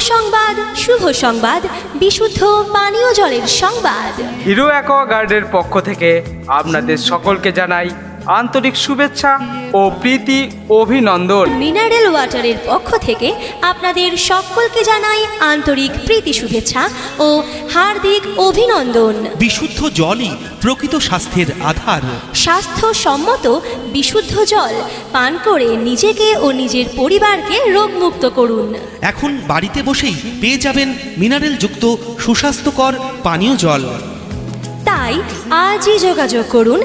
সংবাদ শুভ সংবাদ বিশুদ্ধ পানীয় জলের সংবাদ। হিরো অ্যাকোয়াগার্ডের পক্ষ থেকে আপনাদের সকলকে জানাই আন্তরিক শুভেচ্ছা ও প্রীতি অভিনন্দন। মিনারেল ওয়াটারের পক্ষ থেকে আপনাদের সকলকে জানাই আন্তরিক প্রীতি শুভেচ্ছা ও হার্দিক অভিনন্দন। বিশুদ্ধ জলই প্রকৃত স্বাস্থ্যের আধার। স্বাস্থ্যসম্মত বিশুদ্ধ জল পান করে নিজেকে ও নিজের পরিবারকে রোগমুক্ত করুন। এখন বাড়িতে বসেই পেয়ে যাবেন মিনারেল যুক্ত সুস্বাস্থ্যকর পানীয় জল। তাই আজই যোগাযোগ করুন।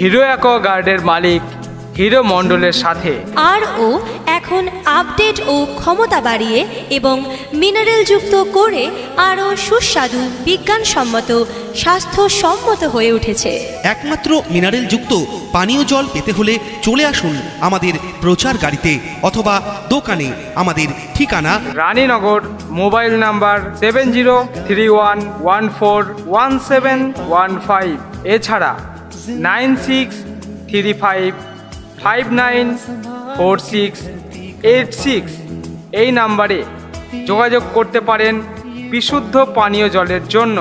হিরো অ্যাকোয়াগার্ডের মালিক হিরো মণ্ডলের সাথে। আর ও এখন আপডেট ও ক্ষমতা বাড়িয়ে এবং মিনারেলযুক্ত করে আরও সুস্বাদু বিজ্ঞানসম্মত স্বাস্থ্যসম্মত হয়ে উঠেছে। একমাত্র মিনারেলযুক্ত পানীয় জল পেতে হলে চলে আসুন আমাদের প্রচার গাড়িতে অথবা দোকানে আমাদের ঠিকানা Raninagar mobile number seven zero three one one four one seven one five. এছাড়া nine six three five five nine four six eight six এই নাম্বারে যোগাযোগ করতে পারেন বিশুদ্ধ পানীয় জলের জন্য।